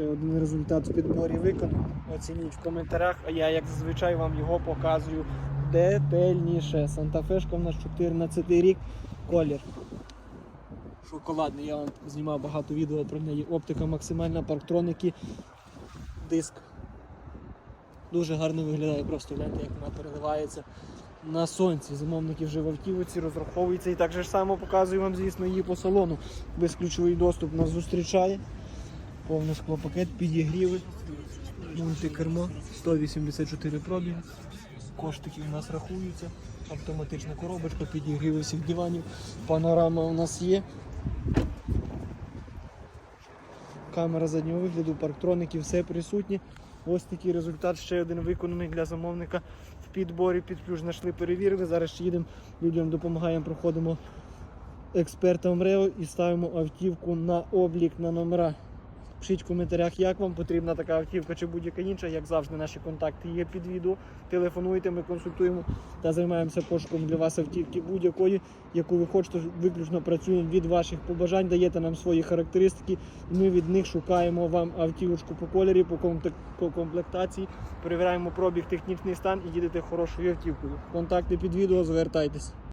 ще один результат в підборі виконав. Оцініть в коментарях, а я, як зазвичай, вам його показую детальніше. Санта-Фешка в нас 14 рік, колір. Шоколадний, я вам знімав багато відео про неї. Оптика максимальна, парктроники, диск. Дуже гарно виглядає, просто гляньте, як вона переливається на сонці. Замовники вже в автівці розраховуються і так же ж само показую вам, звісно, її по салону. Безключовий доступ нас зустрічає. Повний склопакет, підігріви, мультикермо, 184 пробіг. Коштики у нас рахуються. Автоматична коробочка, підігріви всіх диванів. Панорама у нас є. Камера заднього вигляду, парктроники, все присутні. Ось такий результат, ще один виконаний для замовника в підборі. Під ключ знайшли, перевірили. Зараз ще їдемо, людям допомагаємо, проходимо експерта МРЕО і ставимо автівку на облік на номера. Пишіть в коментарях, як вам потрібна така автівка чи будь-яка інша. Як завжди, наші контакти є під відео. Телефонуйте, ми консультуємо та займаємося пошуком для вас автівки будь-якої, яку ви хочете. Виключно працюємо від ваших побажань, даєте нам свої характеристики. і Ми від них шукаємо вам автівочку по кольорі, по комплек- по комплектації, перевіряємо пробіг, технічний стан і їдете хорошою автівкою. Контакти під відео, звертайтесь.